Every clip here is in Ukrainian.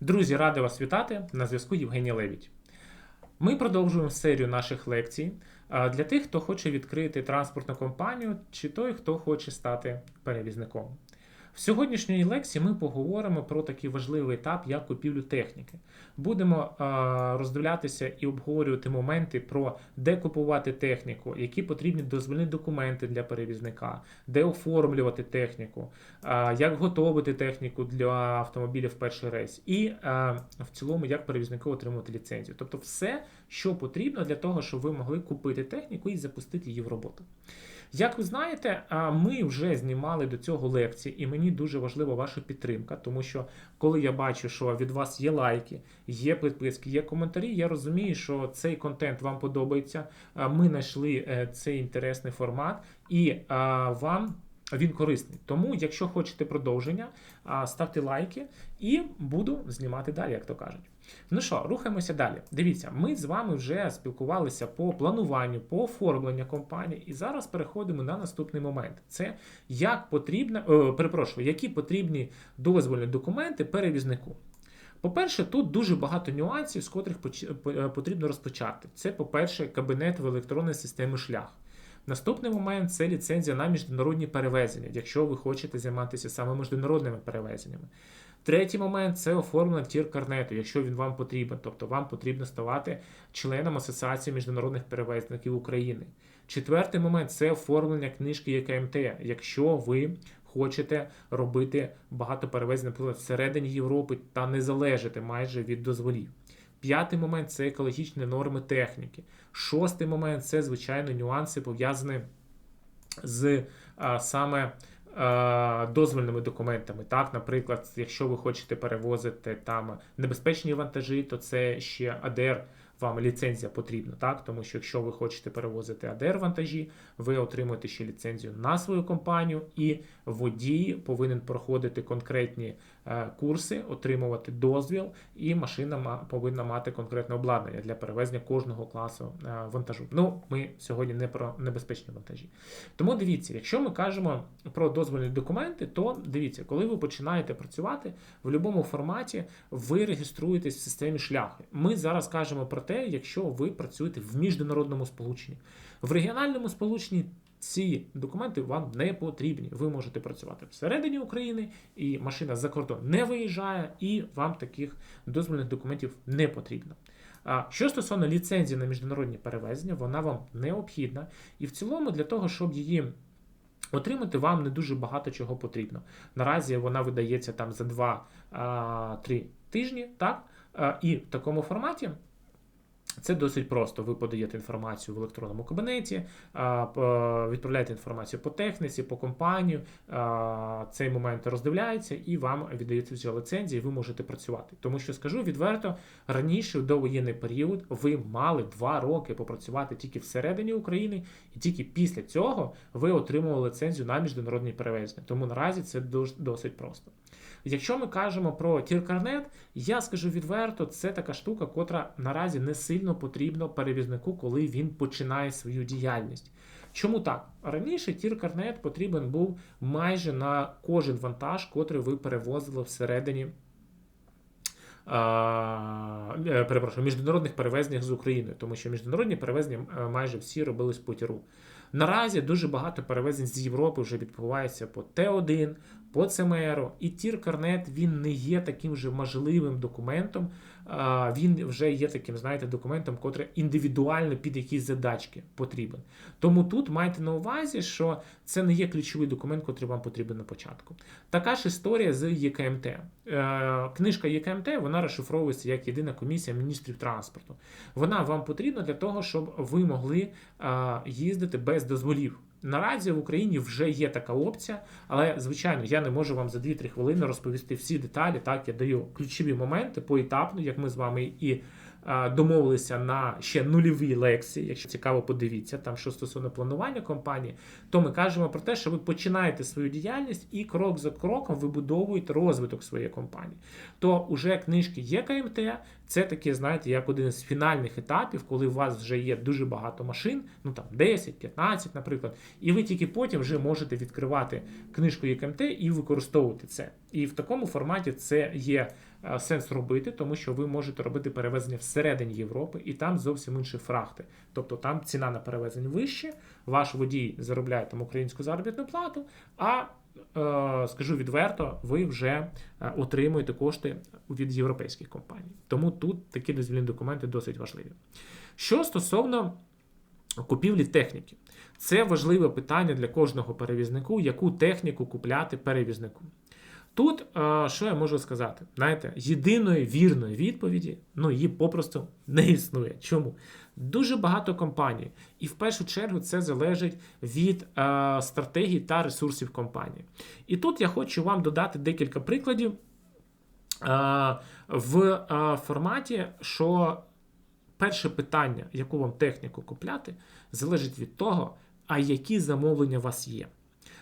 Друзі, радий вас вітати на зв'язку Євгенія Левіть. Ми продовжуємо серію наших лекцій для тих, хто хоче відкрити транспортну компанію, чи той, хто хоче стати перевізником. В сьогоднішній лекції ми поговоримо про такий важливий етап, як купівлю техніки. Будемо роздивлятися і обговорювати моменти про де купувати техніку, які потрібні дозвільні документи для перевізника, де оформлювати техніку, як готувати техніку для автомобілів перший рейс, і в цілому, як перевізнику отримувати ліцензію. Тобто, все, що потрібно для того, щоб ви могли купити техніку і запустити її в роботу. Як ви знаєте, ми вже знімали до цього лекції, і мені дуже важлива ваша підтримка, тому що коли я бачу, що від вас є лайки, є підписки, є коментарі, я розумію, що цей контент вам подобається. Ми знайшли е, цей інтересний формат, і вам. Він корисний. Тому, якщо хочете продовження, ставте лайки і буду знімати далі, як то кажуть. Ну що, рухаємося далі. Дивіться, ми з вами вже спілкувалися по плануванню, по оформленню компанії, і зараз переходимо на наступний момент: це як потрібно, е, перепрошую, які потрібні дозвольні документи перевізнику. По-перше, тут дуже багато нюансів, з котрих е, потрібно розпочати. Це, по-перше, кабінет в електронній системі шлях. Наступний момент це ліцензія на міжнародні перевезення, якщо ви хочете займатися саме міжнародними перевезеннями. Третій момент це оформлення тір карнету, якщо він вам потрібен, тобто вам потрібно ставати членом Асоціації міжнародних перевезників України. Четвертий момент це оформлення книжки ЄКМТ, якщо ви хочете робити багато перевезень, наприклад, всередині Європи та не залежати майже від дозволів. П'ятий момент це екологічні норми техніки. Шостий момент це, звичайно, нюанси пов'язані з а, саме а, дозвольними документами. Так, наприклад, якщо ви хочете перевозити там небезпечні вантажі, то це ще АДР. Вам ліцензія потрібна, так? Тому що якщо ви хочете перевозити АДР вантажі, ви отримуєте ще ліцензію на свою компанію, і водій повинен проходити конкретні е, курси, отримувати дозвіл, і машина повинна мати конкретне обладнання для перевезення кожного класу е, вантажу. Ну, ми сьогодні не про небезпечні вантажі. Тому дивіться, якщо ми кажемо про дозвольні документи, то дивіться, коли ви починаєте працювати в будь-якому форматі, ви реєструєтесь в системі шляхи. Ми зараз кажемо про те, якщо ви працюєте в міжнародному сполученні. В регіональному сполученні ці документи вам не потрібні. Ви можете працювати всередині України, і машина за кордон не виїжджає, і вам таких дозвольних документів не потрібно. А що стосовно ліцензії на міжнародні перевезення, вона вам необхідна, і в цілому для того, щоб її отримати, вам не дуже багато чого потрібно. Наразі вона видається там за 2-3 тижні, так? І в такому форматі це досить просто. Ви подаєте інформацію в електронному кабінеті, відправляєте інформацію по техніці, по компанію. Цей момент роздивляється і вам віддається ця ліцензія, і ви можете працювати. Тому що скажу відверто, раніше в довоєнний період ви мали два роки попрацювати тільки всередині України, і тільки після цього ви отримували ліцензію на міжнародні перевезення. Тому наразі це дос- досить просто. Якщо ми кажемо про тіркарнет, я скажу відверто, це така штука, котра наразі не сильно потрібна перевізнику, коли він починає свою діяльність. Чому так? Раніше тіркарнет потрібен був майже на кожен вантаж, котрий ви перевозили всередині. е, Перепрошую, міжнародних перевезеннях з Україною, тому що міжнародні перевезення е, майже всі робились по тіру. Наразі дуже багато перевезень з Європи вже відбувається по Т1, по ЦМР, і Тір-Карнет він не є таким же можливим документом. Він вже є таким, знаєте, документом, котрий індивідуально під якісь задачки потрібен. Тому тут майте на увазі, що це не є ключовий документ, котрий вам потрібен на початку. Така ж історія з ЄКМТ. Е, Книжка ЄКМТ вона розшифровується як єдина комісія міністрів транспорту. Вона вам потрібна для того, щоб ви могли їздити без дозволів. Наразі в Україні вже є така опція, але звичайно я не можу вам за 2-3 хвилини розповісти всі деталі. Так, я даю ключові моменти поетапно, як ми з вами і домовилися на ще нульовій лекції. Якщо цікаво, подивіться там, що стосовно планування компанії, то ми кажемо про те, що ви починаєте свою діяльність і крок за кроком вибудовуєте розвиток своєї компанії. То уже книжки є КМТ, це таке, знаєте, як один з фінальних етапів, коли у вас вже є дуже багато машин, ну там 10, 15, наприклад, і ви тільки потім вже можете відкривати книжку ЄКМТ і використовувати це. І в такому форматі це є е, сенс робити, тому що ви можете робити перевезення всередині Європи, і там зовсім інші фрахти. Тобто там ціна на перевезення вище, ваш водій заробляє там українську заробітну плату, а е, скажу відверто, ви вже е, отримуєте кошти від європейських компаній. Тому тут такі дозвільні документи досить важливі. Що стосовно купівлі техніки, це важливе питання для кожного перевізнику, яку техніку купляти перевізнику. Тут е, що я можу сказати? Знаєте, єдиної вірної відповіді, ну її попросту не існує. Чому? Дуже багато компаній, і в першу чергу це залежить від е, стратегій та ресурсів компанії. І тут я хочу вам додати декілька прикладів е, в форматі, що перше питання, яку вам техніку купляти, залежить від того, а які замовлення у вас є.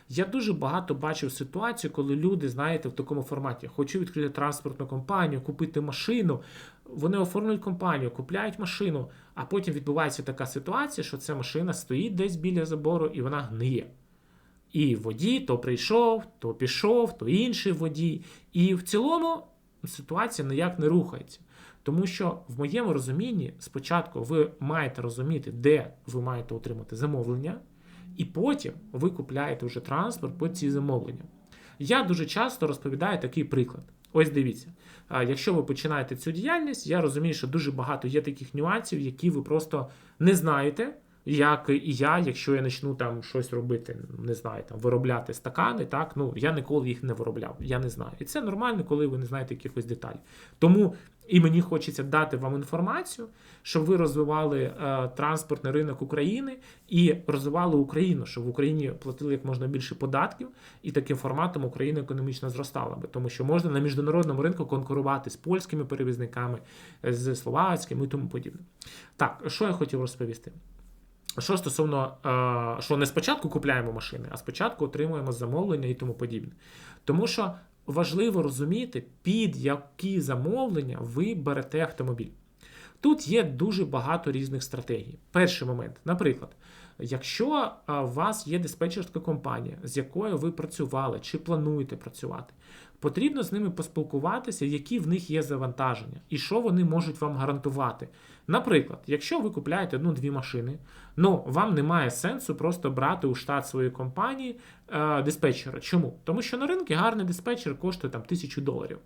Я дуже багато бачив ситуацію, коли люди, знаєте, в такому форматі хочу відкрити транспортну компанію, купити машину. Вони оформлюють компанію, купляють машину, а потім відбувається така ситуація, що ця машина стоїть десь біля забору і вона гниє. І водій то прийшов, то пішов, то інший водій. І в цілому ситуація ніяк не рухається. Тому що в моєму розумінні спочатку ви маєте розуміти, де ви маєте отримати замовлення, і потім ви купляєте вже транспорт по ці замовлення. Я дуже часто розповідаю такий приклад. Ось дивіться, якщо ви починаєте цю діяльність, я розумію, що дуже багато є таких нюансів, які ви просто не знаєте. Як і я, якщо я почну там щось робити, не знаю, там виробляти стакани, так ну я ніколи їх не виробляв, я не знаю. І це нормально, коли ви не знаєте якихось деталей. Тому і мені хочеться дати вам інформацію, щоб ви розвивали е, транспортний ринок України і розвивали Україну, щоб в Україні платили як можна більше податків, і таким форматом Україна економічно зростала би, тому що можна на міжнародному ринку конкурувати з польськими перевізниками, з словацькими і тому подібне. Так, що я хотів розповісти? Що стосовно, е, що не спочатку купляємо машини, а спочатку отримуємо замовлення і тому подібне. Тому що важливо розуміти, під які замовлення ви берете автомобіль. Тут є дуже багато різних стратегій. Перший момент, наприклад, якщо у вас є диспетчерська компанія, з якою ви працювали чи плануєте працювати, потрібно з ними поспілкуватися, які в них є завантаження і що вони можуть вам гарантувати. Наприклад, якщо ви купляєте одну-дві машини, ну вам немає сенсу просто брати у штат своєї компанії е, диспетчера. Чому? Тому що на ринку гарний диспетчер коштує там тисячу доларів.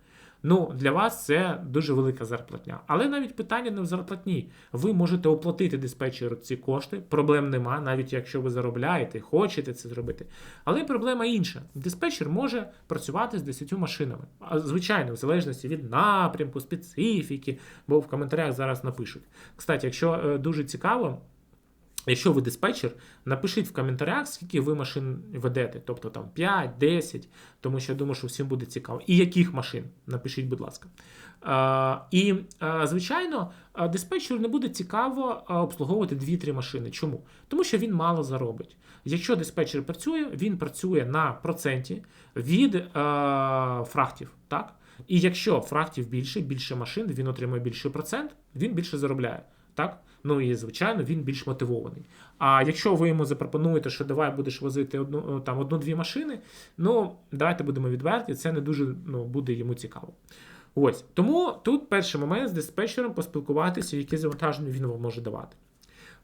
Ну, для вас це дуже велика зарплатня. Але навіть питання не в зарплатні. Ви можете оплатити диспетчеру ці кошти, проблем нема, навіть якщо ви заробляєте, хочете це зробити. Але проблема інша: диспетчер може працювати з 10 машинами. Звичайно, в залежності від напрямку, специфіки, бо в коментарях зараз напишуть. Кстати, якщо е, дуже цікаво. Якщо ви диспетчер, напишіть в коментарях, скільки ви машин ведете, тобто там 5, 10, тому що я думаю, що всім буде цікаво. І яких машин? Напишіть, будь ласка. І, звичайно, диспетчеру не буде цікаво обслуговувати 2-3 машини. Чому? Тому що він мало заробить. Якщо диспетчер працює, він працює на проценті від фрахтів. так? І якщо фрахтів більше, більше машин, він отримує більший процент, він більше заробляє. так? Ну і звичайно він більш мотивований. А якщо ви йому запропонуєте, що давай будеш возити одну там одну-дві машини, ну давайте будемо відверті, це не дуже ну, буде йому цікаво. Ось тому тут перший момент з диспетчером поспілкуватися, які завантаження він вам може давати.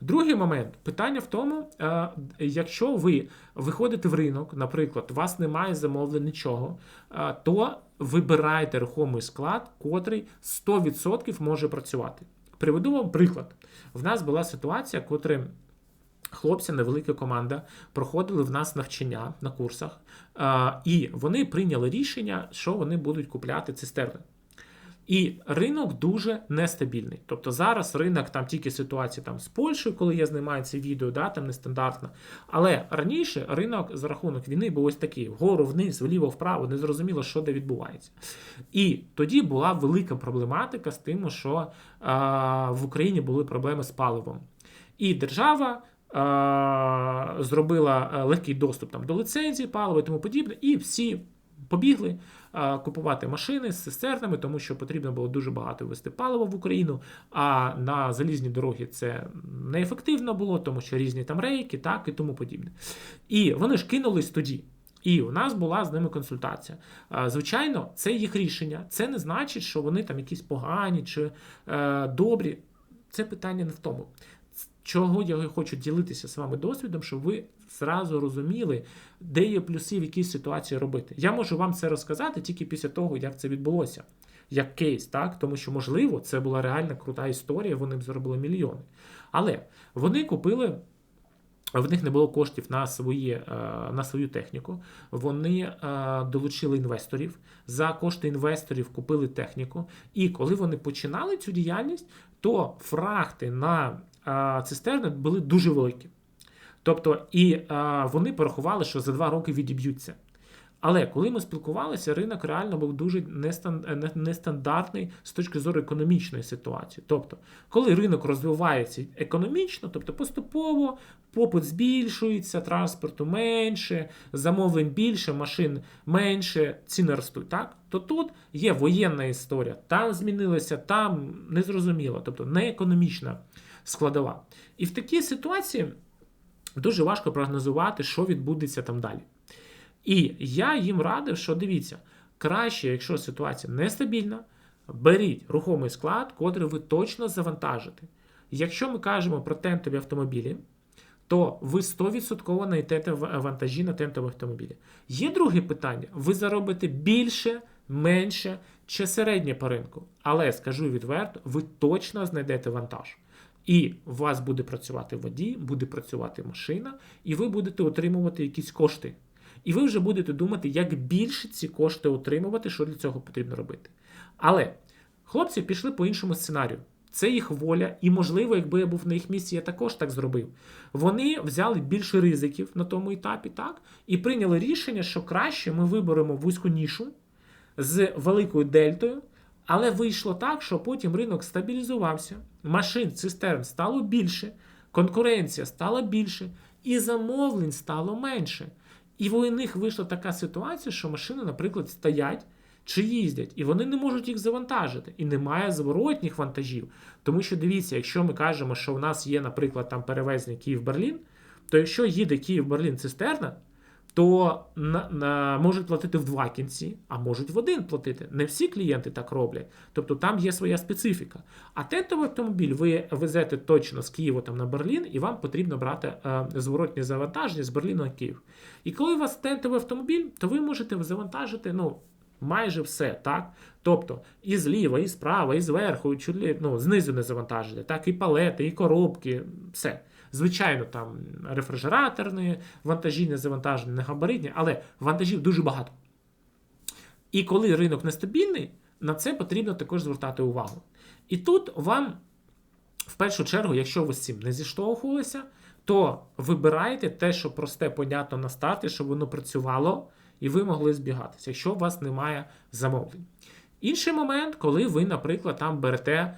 Другий момент питання в тому, е, якщо ви виходите в ринок, наприклад, у вас немає замовлень нічого, е, то вибирайте рухомий склад, котрий 100% може працювати. Приведу вам приклад. В нас була ситуація, котрі хлопці, невелика команда, проходили в нас навчання на курсах, і вони прийняли рішення, що вони будуть купляти цистерни. І ринок дуже нестабільний. Тобто зараз ринок там тільки ситуація там з Польщею, коли я знімаю це відео, да, там нестандартно. Але раніше ринок за рахунок війни був ось такий: вгору, вниз, вліво, вправо, не зрозуміло, що де відбувається. І тоді була велика проблематика з тим, що а, в Україні були проблеми з паливом. І держава. Зробила легкий доступ там до ліцензії, палива і тому подібне, і всі побігли купувати машини з цистернами, тому що потрібно було дуже багато ввести паливо в Україну. А на залізні дороги це неефективно було, тому що різні там рейки, так і тому подібне. І вони ж кинулись тоді. І у нас була з ними консультація. Звичайно, це їх рішення. Це не значить, що вони там якісь погані чи е, добрі. Це питання не в тому. Чого я хочу ділитися з вами досвідом, щоб ви зразу розуміли, де є плюси в якій ситуації робити. Я можу вам це розказати тільки після того, як це відбулося, як кейс, так? Тому що, можливо, це була реальна крута історія, вони б заробили мільйони. Але вони купили. В них не було коштів на свої, е, на свою техніку. Вони е, долучили інвесторів. За кошти інвесторів купили техніку. І коли вони починали цю діяльність, то фрахти на цистерни були дуже великі. Тобто, і вони порахували, що за два роки відіб'ються. Але коли ми спілкувалися, ринок реально був дуже нестандартний з точки зору економічної ситуації. Тобто, коли ринок розвивається економічно, тобто поступово попит збільшується, транспорту менше, замовлень більше, машин менше, ціни ростуть, так? То тут є воєнна історія, там змінилося, там незрозуміло, тобто не економічна складова. І в такій ситуації дуже важко прогнозувати, що відбудеться там далі. І я їм радив, що дивіться, краще, якщо ситуація нестабільна, беріть рухомий склад, котрий ви точно завантажите. Якщо ми кажемо про тентові автомобілі, то ви 100% знайдете вантажі на тентові автомобілі. Є друге питання: ви заробите більше, менше чи середнє по ринку. Але скажу відверто, ви точно знайдете вантаж. І у вас буде працювати водій, буде працювати машина, і ви будете отримувати якісь кошти. І ви вже будете думати, як більше ці кошти отримувати, що для цього потрібно робити. Але хлопці пішли по іншому сценарію. Це їх воля, і, можливо, якби я був на їх місці, я також так зробив. Вони взяли більше ризиків на тому етапі, так, і прийняли рішення, що краще ми виберемо вузьку нішу з великою дельтою. Але вийшло так, що потім ринок стабілізувався, машин, цистерн стало більше, конкуренція стала більше, і замовлень стало менше. І у них вийшла така ситуація, що машини, наприклад, стоять чи їздять, і вони не можуть їх завантажити. І немає зворотніх вантажів. Тому що дивіться, якщо ми кажемо, що в нас є, наприклад, там перевезення Київ-Берлін, то якщо їде Київ-Берлін цистерна, то на, на, можуть платити в два кінці, а можуть в один платити. Не всі клієнти так роблять. Тобто там є своя специфіка. А тентовий автомобіль ви везете точно з Києва там на Берлін, і вам потрібно брати е, зворотні завантаження з Берліна на Київ. І коли у вас тентовий автомобіль, то ви можете завантажити ну, майже все. так? Тобто і зліва, і справа, і зверху, і чудлі, ну, знизу не завантажити, так, і палети, і коробки, все. Звичайно, там рефрижераторні вантажі не завантажені, не габаритні, але вантажів дуже багато. І коли ринок нестабільний, на це потрібно також звертати увагу. І тут вам, в першу чергу, якщо ви з цим не зіштовхувалися, то вибирайте те, що просте, понятно на старті, щоб воно працювало, і ви могли збігатися, якщо у вас немає замовлень. Інший момент, коли ви, наприклад, там берете,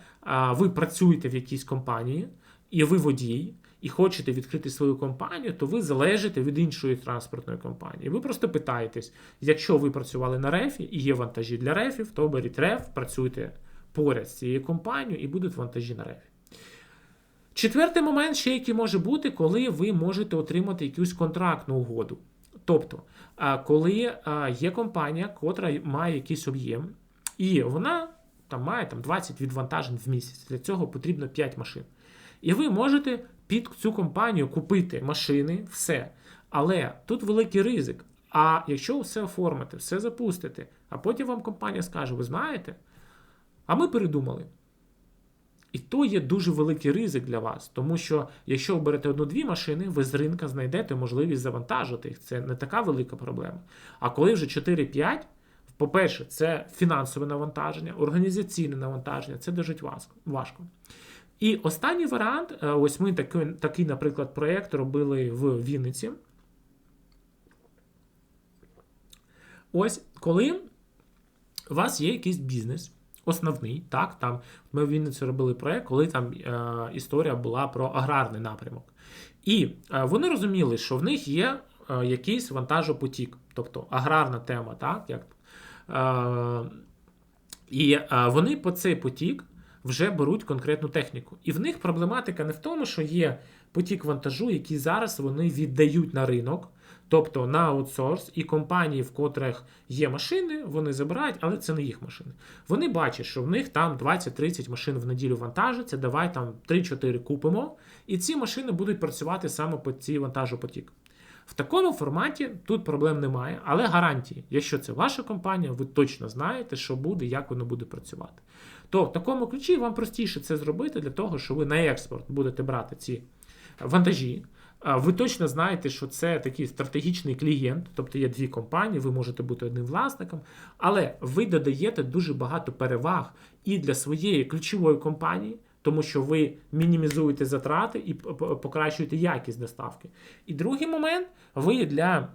ви працюєте в якійсь компанії, і ви водій, і хочете відкрити свою компанію, то ви залежите від іншої транспортної компанії. Ви просто питаєтесь, якщо ви працювали на рефі і є вантажі для рефів, то беріть реф, працюйте поряд з цією компанією і будуть вантажі на рефі. Четвертий момент, ще який може бути, коли ви можете отримати якусь контрактну угоду. Тобто, коли є компанія, котра має якийсь об'єм, і вона там має там, 20 відвантажень в місяць. Для цього потрібно 5 машин. І ви можете під цю компанію купити машини, все. Але тут великий ризик. А якщо все оформити, все запустити, а потім вам компанія скаже, ви знаєте, а ми передумали. І то є дуже великий ризик для вас, тому що якщо ви берете одну-дві машини, ви з ринка знайдете можливість завантажити їх. Це не така велика проблема. А коли вже 4-5, по-перше, це фінансове навантаження, організаційне навантаження, це дуже важко. І останній варіант, е, ось ми такий, такий, наприклад, проєкт робили в Вінниці. Ось коли у вас є якийсь бізнес, основний, так, там ми в Вінниці робили проєкт, коли там е, історія була про аграрний напрямок. І е, вони розуміли, що в них є е, якийсь вантажопотік, тобто аграрна тема, так, як, е, і е, вони по цей потік вже беруть конкретну техніку. І в них проблематика не в тому, що є потік вантажу, який зараз вони віддають на ринок. Тобто на аутсорс і компанії, в котрих є машини, вони забирають, але це не їх машини. Вони бачать, що в них там 20-30 машин в неділю вантажиться, давай там 3-4 купимо, і ці машини будуть працювати саме по цій вантажопотік. В такому форматі тут проблем немає, але гарантії, якщо це ваша компанія, ви точно знаєте, що буде, як воно буде працювати. То в такому ключі вам простіше це зробити для того, що ви на експорт будете брати ці вантажі. Ви точно знаєте, що це такий стратегічний клієнт, тобто є дві компанії, ви можете бути одним власником, але ви додаєте дуже багато переваг і для своєї ключової компанії, тому що ви мінімізуєте затрати і покращуєте якість доставки. І другий момент, ви для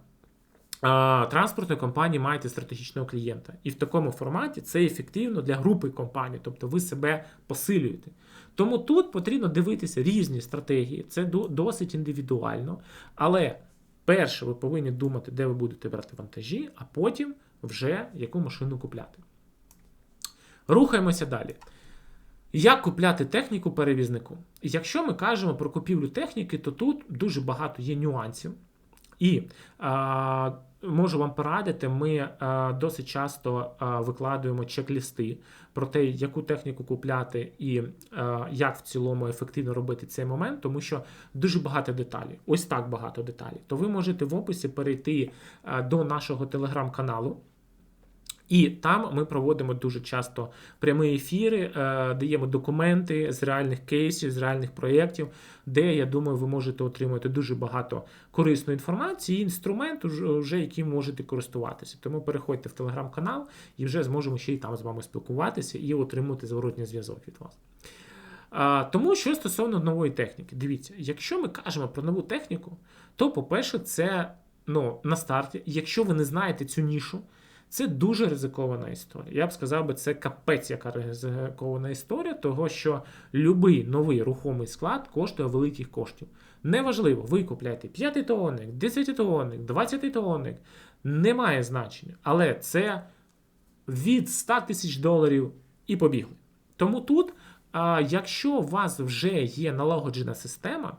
транспортної компанії маєте стратегічного клієнта. І в такому форматі це ефективно для групи компаній, тобто ви себе посилюєте. Тому тут потрібно дивитися різні стратегії, це досить індивідуально. Але перше, ви повинні думати, де ви будете брати вантажі, а потім вже яку машину купляти. Рухаємося далі. Як купляти техніку перевізнику? Якщо ми кажемо про купівлю техніки, то тут дуже багато є нюансів. І а, можу вам порадити, ми а, досить часто а, викладуємо чек-лісти про те, яку техніку купляти і а, як в цілому ефективно робити цей момент, тому що дуже багато деталей. Ось так багато деталей. То ви можете в описі перейти до нашого телеграм-каналу. І там ми проводимо дуже часто прямі ефіри, е, даємо документи з реальних кейсів, з реальних проєктів, де я думаю, ви можете отримати дуже багато корисної інформації, і інструмент, вже яким можете користуватися. Тому переходьте в телеграм-канал і вже зможемо ще й там з вами спілкуватися і отримати зворотній зв'язок від вас. Тому що стосовно нової техніки, дивіться, якщо ми кажемо про нову техніку, то, по-перше, це ну, на старті, якщо ви не знаєте цю нішу. Це дуже ризикована історія. Я б сказав, би, це капець, яка ризикована історія, того що будь-який новий рухомий склад коштує великих коштів. Неважливо, ви купляєте 5 тонник, 10 тонник, 20 тонник, немає значення. Але це від 100 тисяч доларів і побігли. Тому тут, якщо у вас вже є налагоджена система,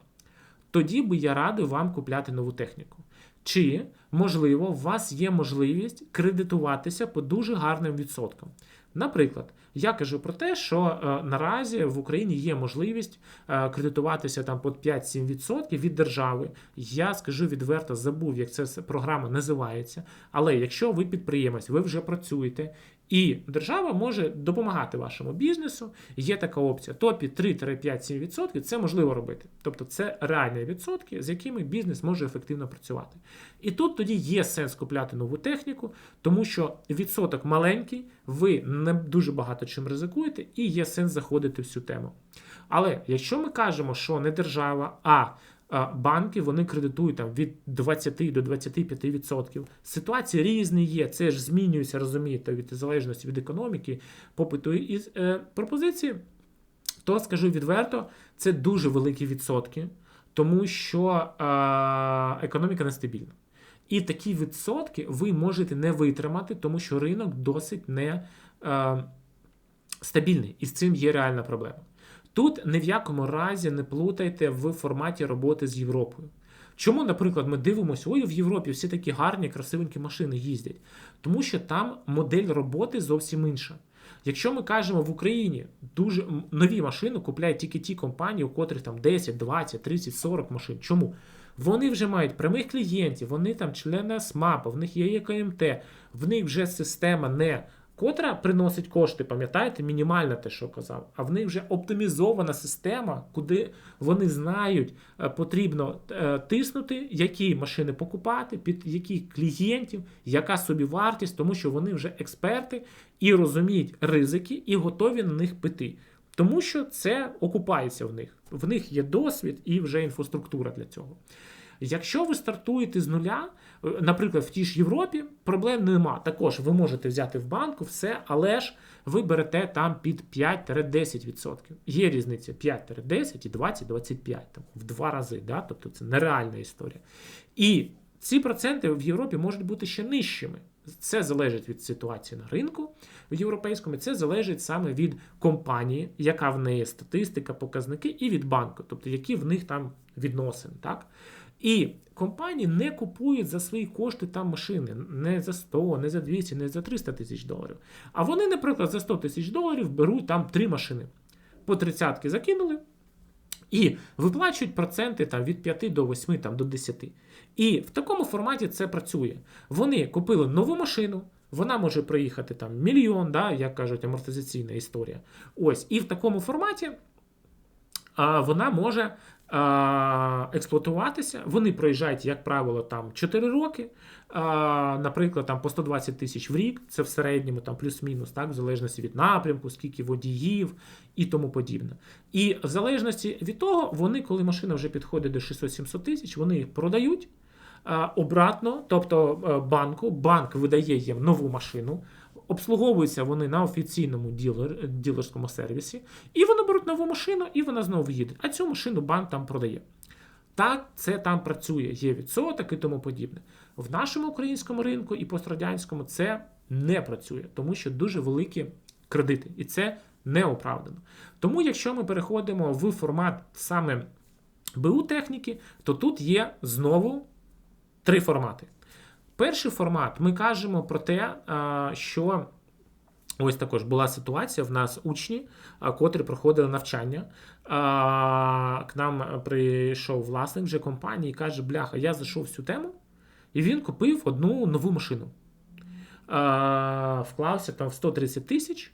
тоді би я радив вам купляти нову техніку. Чи, можливо, у вас є можливість кредитуватися по дуже гарним відсоткам. Наприклад, я кажу про те, що е, наразі в Україні є можливість е, кредитуватися там по 5-7% від держави. Я скажу відверто, забув, як ця програма називається. Але якщо ви підприємець, ви вже працюєте, і держава може допомагати вашому бізнесу. Є така опція. Топі 3-5-7% це можливо робити. Тобто це реальні відсотки, з якими бізнес може ефективно працювати. І тут тоді є сенс купляти нову техніку, тому що відсоток маленький, ви не дуже багато чим ризикуєте, і є сенс заходити в цю тему. Але якщо ми кажемо, що не держава, а банки вони кредитують там від 20 до 25%. Ситуації різні є. Це ж змінюється, розумієте, від залежності від економіки, попиту і е, пропозиції. То скажу відверто, це дуже великі відсотки, тому що е, економіка нестабільна. І такі відсотки ви можете не витримати, тому що ринок досить не е, стабільний, і з цим є реальна проблема. Тут ні в якому разі не плутайте в форматі роботи з Європою. Чому, наприклад, ми дивимося, ой, в Європі всі такі гарні, красивенькі машини їздять? Тому що там модель роботи зовсім інша. Якщо ми кажемо в Україні дуже нові машини купляють тільки ті компанії, у котрих там 10, 20, 30, 40 машин. Чому? Вони вже мають прямих клієнтів, вони там члени СМАПа, в них є ЕКМТ, в них вже система не котра приносить кошти, пам'ятаєте, мінімальне те, що казав, а в них вже оптимізована система, куди вони знають, е, потрібно е, тиснути, які машини покупати, під яких клієнтів, яка собі вартість, тому що вони вже експерти і розуміють ризики, і готові на них пити. Тому що це окупається в них. В них є досвід і вже інфраструктура для цього. Якщо ви стартуєте з нуля, наприклад, в тій ж Європі, проблем нема. Також ви можете взяти в банку все, але ж ви берете там під 5-10%. Є різниця 5-10 і 20-25, в два рази. Да? Тобто це нереальна історія. І ці проценти в Європі можуть бути ще нижчими. Це залежить від ситуації на ринку в європейському, це залежить саме від компанії, яка в неї статистика, показники, і від банку, тобто які в них там відносини. І компанії не купують за свої кошти там машини не за 100, не за 200, не за 300 тисяч доларів. А вони, наприклад, за 100 тисяч доларів беруть там три машини. По тридцятки закинули. І виплачують проценти там, від 5 до 8 там, до 10. І в такому форматі це працює. Вони купили нову машину, вона може проїхати там мільйон, да, як кажуть, амортизаційна історія. Ось, І в такому форматі а, вона може експлуатуватися. Вони проїжджають, як правило, там 4 роки. Наприклад, там по 120 тисяч в рік, це в середньому там плюс-мінус, так, в залежності від напрямку, скільки водіїв і тому подібне. І в залежності від того, вони, коли машина вже підходить до 600-700 тисяч, вони їх продають. Обратно, тобто банку, банк видає їм нову машину, обслуговуються вони на офіційному ділер, ділерському сервісі, і вони беруть нову машину, і вона знову їде. А цю машину банк там продає. Так, це там працює, є відсоток і тому подібне. В нашому українському ринку і пострадянському це не працює, тому що дуже великі кредити, і це не оправдано. Тому, якщо ми переходимо в формат саме БУ техніки, то тут є знову три формати. Перший формат ми кажемо про те, що ось також була ситуація в нас учні, котрі проходили навчання. К нам прийшов власник вже компанії і каже: Бляха, я зайшов в цю тему, і він купив одну нову машину. Вклався там в 130 тисяч.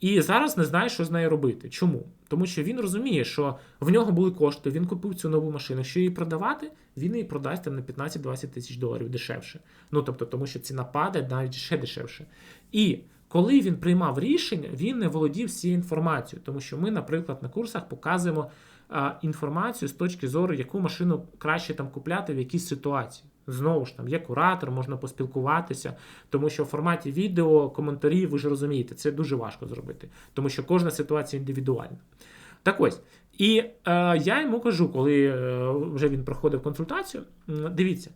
І зараз не знає, що з нею робити. Чому? Тому що він розуміє, що в нього були кошти, він купив цю нову машину. Що її продавати, він її продасть там на 15-20 тисяч доларів дешевше. Ну тобто, тому що ціна падає навіть ще дешевше. І коли він приймав рішення, він не володів всією інформацією, тому що ми, наприклад, на курсах показуємо а, інформацію з точки зору, яку машину краще там купляти в якійсь ситуації. Знову ж там є куратор, можна поспілкуватися, тому що в форматі відео, коментарів, ви ж розумієте, це дуже важко зробити, тому що кожна ситуація індивідуальна. Так ось. І е, я йому кажу, коли е, вже він проходив консультацію, дивіться,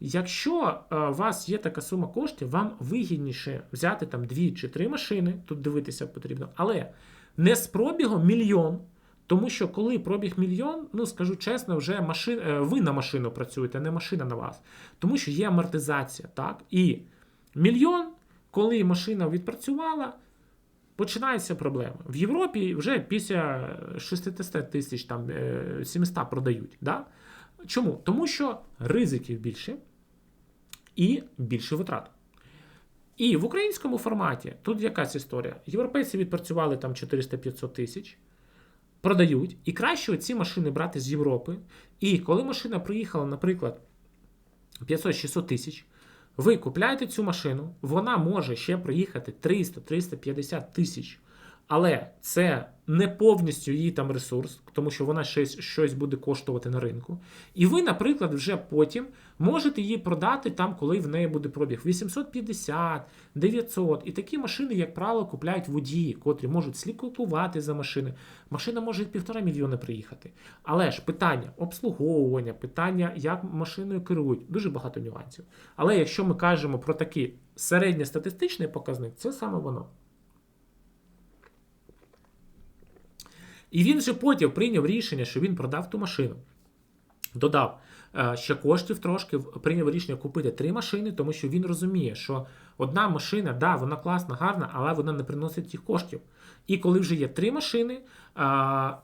якщо е, у вас є така сума коштів, вам вигідніше взяти там дві чи три машини, тут дивитися потрібно, але не з пробігом мільйон. Тому що коли пробіг мільйон, ну скажу чесно, вже машин, е, ви на машину працюєте, не машина на вас. Тому що є амортизація. так? І мільйон, коли машина відпрацювала, починається проблема. В Європі вже після 600 тисяч там 700 е, продають. Да? Чому? Тому що ризиків більше і більше витрат. І в українському форматі тут якась історія. Європейці відпрацювали там 400-500 тисяч продають, і краще ці машини брати з Європи. І коли машина приїхала, наприклад, 500-600 тисяч, ви купляєте цю машину, вона може ще приїхати 300-350 тисяч. Але це не повністю її там ресурс, тому що вона щось щось буде коштувати на ринку. І ви, наприклад, вже потім можете її продати там, коли в неї буде пробіг 850, 900. І такі машини, як правило, купляють водії, котрі можуть слідкувати за машини. Машина може півтора мільйона приїхати. Але ж питання обслуговування, питання, як машиною керують, дуже багато нюансів. Але якщо ми кажемо про такий середньостатистичний показник, це саме воно. І він же потім прийняв рішення, що він продав ту машину. Додав е, ще коштів трошки, прийняв рішення купити три машини, тому що він розуміє, що одна машина, да, вона класна, гарна, але вона не приносить тих коштів. І коли вже є три машини, е,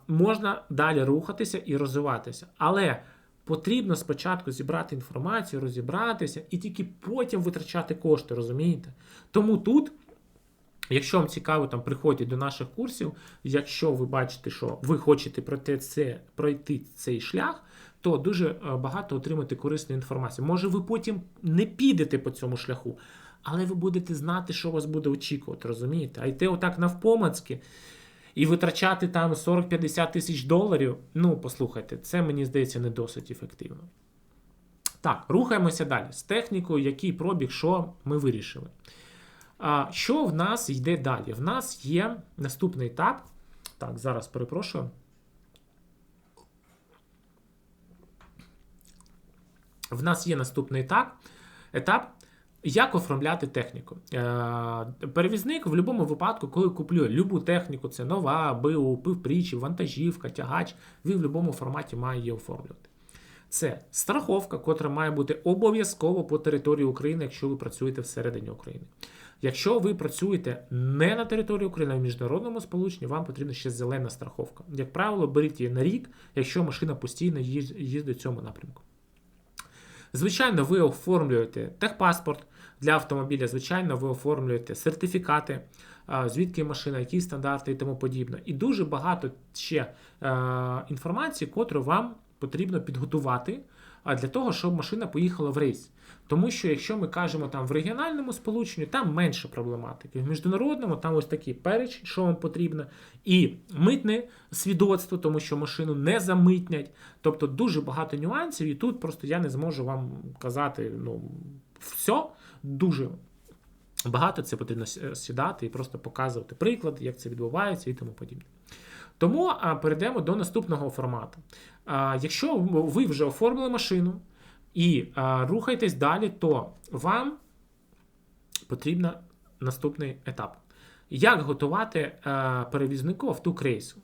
можна далі рухатися і розвиватися. Але потрібно спочатку зібрати інформацію, розібратися і тільки потім витрачати кошти, розумієте? Тому тут. Якщо вам цікаво, там приходять до наших курсів, якщо ви бачите, що ви хочете пройти це, пройти цей шлях, то дуже е, багато отримати корисної інформації. Може, ви потім не підете по цьому шляху, але ви будете знати, що вас буде очікувати, розумієте? А йти отак навпомацьки і витрачати там 40-50 тисяч доларів, ну, послухайте, це мені здається не досить ефективно. Так, рухаємося далі. З технікою, який пробіг, що ми вирішили. Що в нас йде далі? В нас є наступний етап. Так, зараз перепрошую. В нас є наступний етап, етап, як оформляти техніку. Е, перевізник в будь-якому випадку, коли куплю любу техніку, це нова, БУ, пивпрічі, вантажівка, тягач, він в будь-якому форматі має її оформлювати. Це страховка, котра має бути обов'язково по території України, якщо ви працюєте всередині України. Якщо ви працюєте не на території України, а в міжнародному сполученні, вам потрібна ще зелена страховка. Як правило, беріть її на рік, якщо машина постійно їздить в цьому напрямку. Звичайно, ви оформлюєте техпаспорт для автомобіля, звичайно, ви оформлюєте сертифікати, звідки машина, які стандарти і тому подібне. І дуже багато ще е, інформації, котру вам потрібно підготувати а, для того, щоб машина поїхала в рейс. Тому що якщо ми кажемо там в регіональному сполученні, там менше проблематики. В міжнародному там ось такий перечень, що вам потрібно, і митне свідоцтво, тому що машину не замитнять. Тобто дуже багато нюансів, і тут просто я не зможу вам казати ну, все дуже. Багато це потрібно сідати і просто показувати приклад, як це відбувається і тому подібне. Тому перейдемо до наступного формату. Якщо ви вже оформили машину і рухаєтесь далі, то вам потрібен наступний етап. Як готувати перевізнику автокрейсу?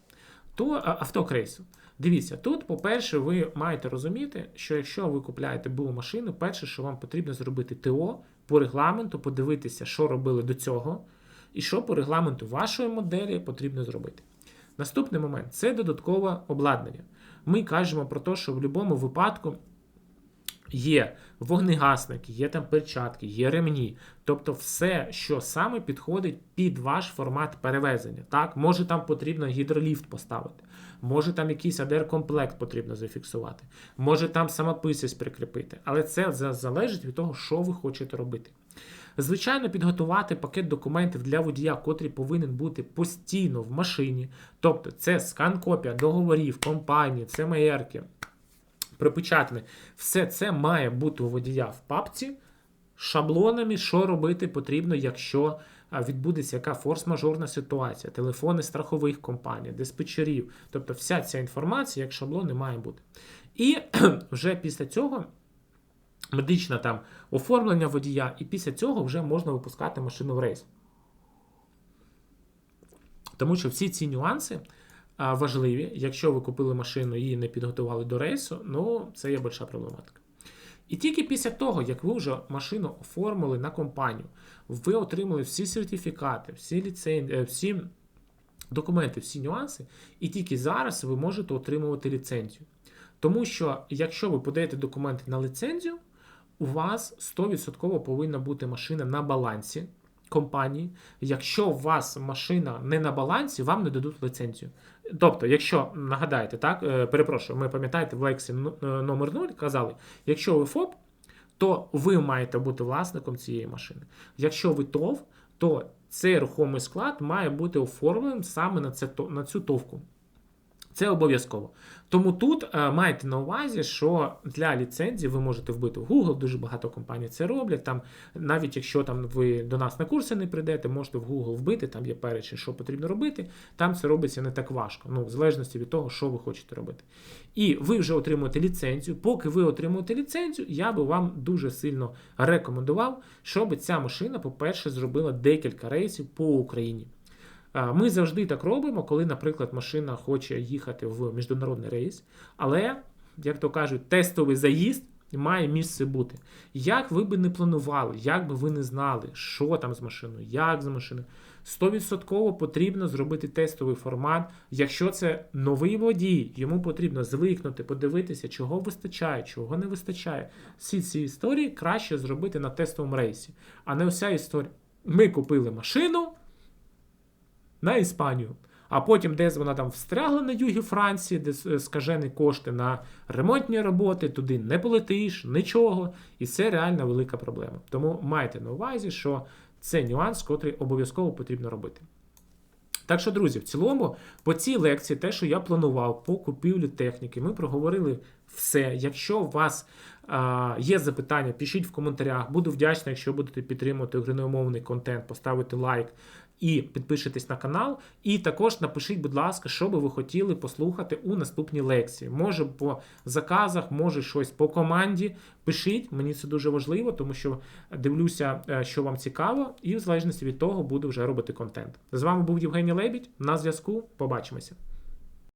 То автокрейсу. Дивіться, тут, по-перше, ви маєте розуміти, що якщо ви купляєте було машину, перше, що вам потрібно зробити ТО по регламенту, подивитися, що робили до цього, і що по регламенту вашої моделі потрібно зробити. Наступний момент це додаткове обладнання. Ми кажемо про те, що в будь-якому випадку є вогнегасники, є там перчатки, є ремні. Тобто все, що саме підходить під ваш формат перевезення. Так, може там потрібно гідроліфт поставити, може там якийсь АДР-комплект потрібно зафіксувати, може там самописець прикріпити. Але це залежить від того, що ви хочете робити. Звичайно, підготувати пакет документів для водія, котрий повинен бути постійно в машині. Тобто, це скан-копія договорів, компанії, ЦМРки, припечатане. Все це має бути у водія в папці шаблонами, що робити потрібно, якщо відбудеться яка форс-мажорна ситуація, телефони страхових компаній, диспетчерів. Тобто вся ця інформація, як шаблони, має бути. І вже після цього медичне там оформлення водія, і після цього вже можна випускати машину в рейс. Тому що всі ці нюанси важливі. Якщо ви купили машину і не підготували до рейсу, ну це є больша проблематика. І тільки після того, як ви вже машину оформили на компанію, ви отримали всі сертифікати, всі ліцензії, всі документи, всі нюанси, і тільки зараз ви можете отримувати ліцензію. Тому що, якщо ви подаєте документи на ліцензію, у вас 100% повинна бути машина на балансі компанії. Якщо у вас машина не на балансі, вам не дадуть ліцензію. Тобто, якщо нагадаєте, так, е, перепрошую, ми пам'ятаєте, в Лексі е, номер 0 казали, якщо ви ФОП, то ви маєте бути власником цієї машини. Якщо ви ТОВ, то цей рухомий склад має бути оформленим саме на, це, на цю товку. Це обов'язково. Тому тут е, майте на увазі, що для ліцензії ви можете вбити в Google, дуже багато компаній це роблять. Там, навіть якщо там ви до нас на курси не прийдете, можете в Google вбити, там є перечень, що потрібно робити. Там це робиться не так важко, ну, в залежності від того, що ви хочете робити. І ви вже отримуєте ліцензію. Поки ви отримуєте ліцензію, я би вам дуже сильно рекомендував, щоб ця машина, по-перше, зробила декілька рейсів по Україні. Ми завжди так робимо, коли, наприклад, машина хоче їхати в міжнародний рейс, але, як то кажуть, тестовий заїзд має місце бути. Як ви би не планували, як би ви не знали, що там з машиною, як з машиною, 100% потрібно зробити тестовий формат. Якщо це новий водій, йому потрібно звикнути, подивитися, чого вистачає, чого не вистачає. Всі ці історії краще зробити на тестовому рейсі, а не вся історія. Ми купили машину на Іспанію. А потім десь вона там встрягла на югі Франції, де скажені кошти на ремонтні роботи, туди не полетиш, нічого. І це реально велика проблема. Тому майте на увазі, що це нюанс, котрий обов'язково потрібно робити. Так що, друзі, в цілому, по цій лекції, те, що я планував по купівлі техніки, ми проговорили все. Якщо у вас а, є запитання, пишіть в коментарях. Буду вдячний, якщо будете підтримувати україномовний контент, поставити лайк і підпишитесь на канал. І також напишіть, будь ласка, що би ви хотіли послухати у наступній лекції. Може по заказах, може щось по команді. Пишіть, мені це дуже важливо, тому що дивлюся, е, що вам цікаво, і в залежності від того буду вже робити контент. З вами був Євгеній Лебідь. На зв'язку. Побачимося.